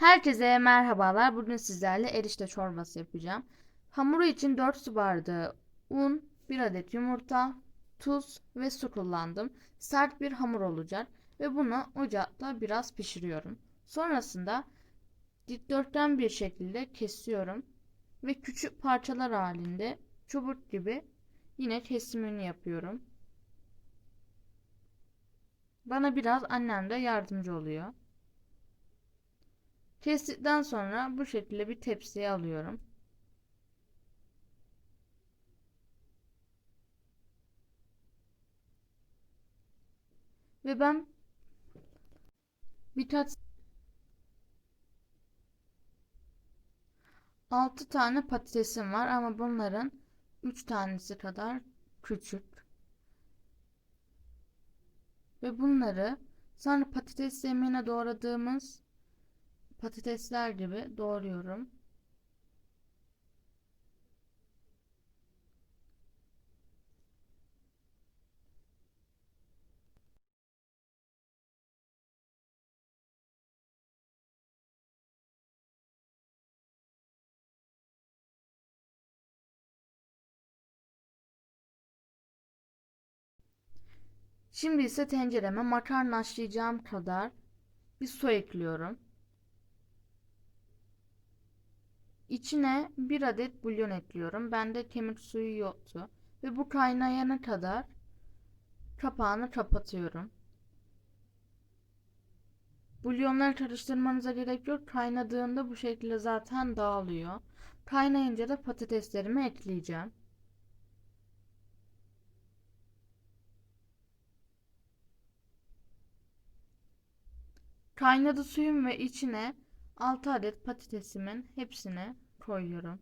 Herkese merhabalar. Bugün sizlerle erişte çorbası yapacağım. Hamuru için 4 su bardağı un, 1 adet yumurta, tuz ve su kullandım. Sert bir hamur olacak ve bunu ocakta biraz pişiriyorum. Sonrasında dikdörtgen bir şekilde kesiyorum ve küçük parçalar halinde çubuk gibi yine kesimini yapıyorum. Bana biraz annem de yardımcı oluyor. Kestikten sonra bu şekilde bir tepsiye alıyorum. Ve ben birkaç 6 tane patatesim var ama bunların 3 tanesi kadar küçük. Ve bunları sonra patates yemeğine doğradığımız patatesler gibi doğruyorum. Şimdi ise tencereme makarna haşlayacağım kadar bir su ekliyorum. İçine bir adet bulyon ekliyorum. Bende kemik suyu yoktu. Ve bu kaynayana kadar kapağını kapatıyorum. Bulyonları karıştırmanıza gerek yok. Kaynadığında bu şekilde zaten dağılıyor. Kaynayınca da patateslerimi ekleyeceğim. Kaynadı suyum ve içine 6 adet patatesimin hepsini koyuyorum.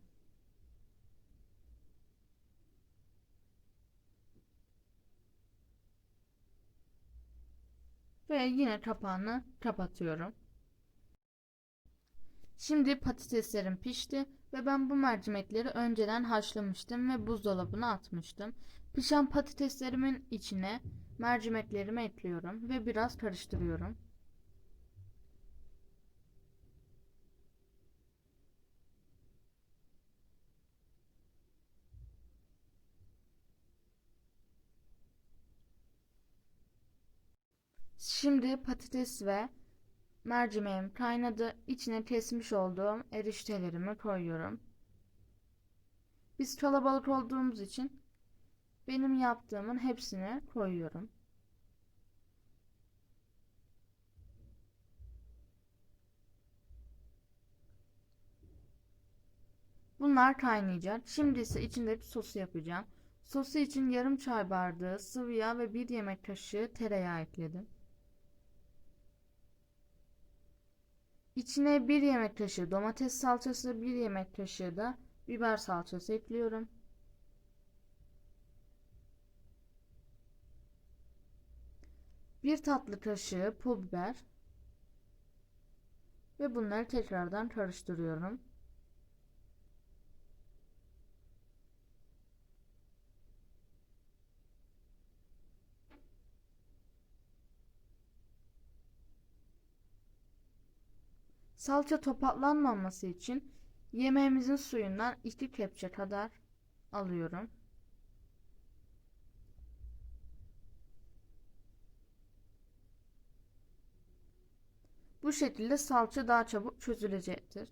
Ve yine kapağını kapatıyorum. Şimdi patateslerim pişti ve ben bu mercimekleri önceden haşlamıştım ve buzdolabına atmıştım. Pişen patateslerimin içine mercimeklerimi ekliyorum ve biraz karıştırıyorum. Şimdi patates ve mercimeğim kaynadı. İçine kesmiş olduğum eriştelerimi koyuyorum. Biz kalabalık olduğumuz için benim yaptığımın hepsini koyuyorum. Bunlar kaynayacak. Şimdi ise içindeki sosu yapacağım. Sosu için yarım çay bardağı sıvı yağ ve bir yemek kaşığı tereyağı ekledim. İçine bir yemek kaşığı domates salçası, bir yemek kaşığı da biber salçası ekliyorum. Bir tatlı kaşığı pul biber ve bunları tekrardan karıştırıyorum. Salça topaklanmaması için yemeğimizin suyundan 2 kepçe kadar alıyorum. Bu şekilde salça daha çabuk çözülecektir.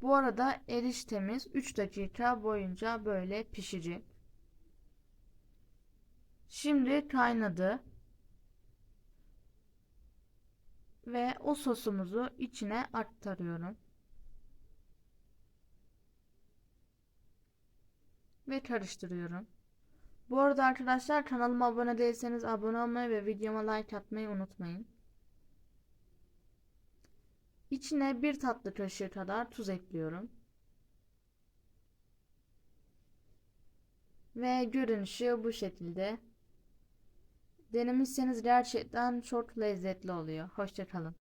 Bu arada eriştemiz 3 dakika boyunca böyle pişecek. Şimdi kaynadı. Ve o sosumuzu içine aktarıyorum. Ve karıştırıyorum. Bu arada arkadaşlar kanalıma abone değilseniz abone olmayı ve videoma like atmayı unutmayın. İçine bir tatlı kaşığı kadar tuz ekliyorum. Ve görünüşü bu şekilde. Denemişseniz gerçekten çok lezzetli oluyor. Hoşçakalın.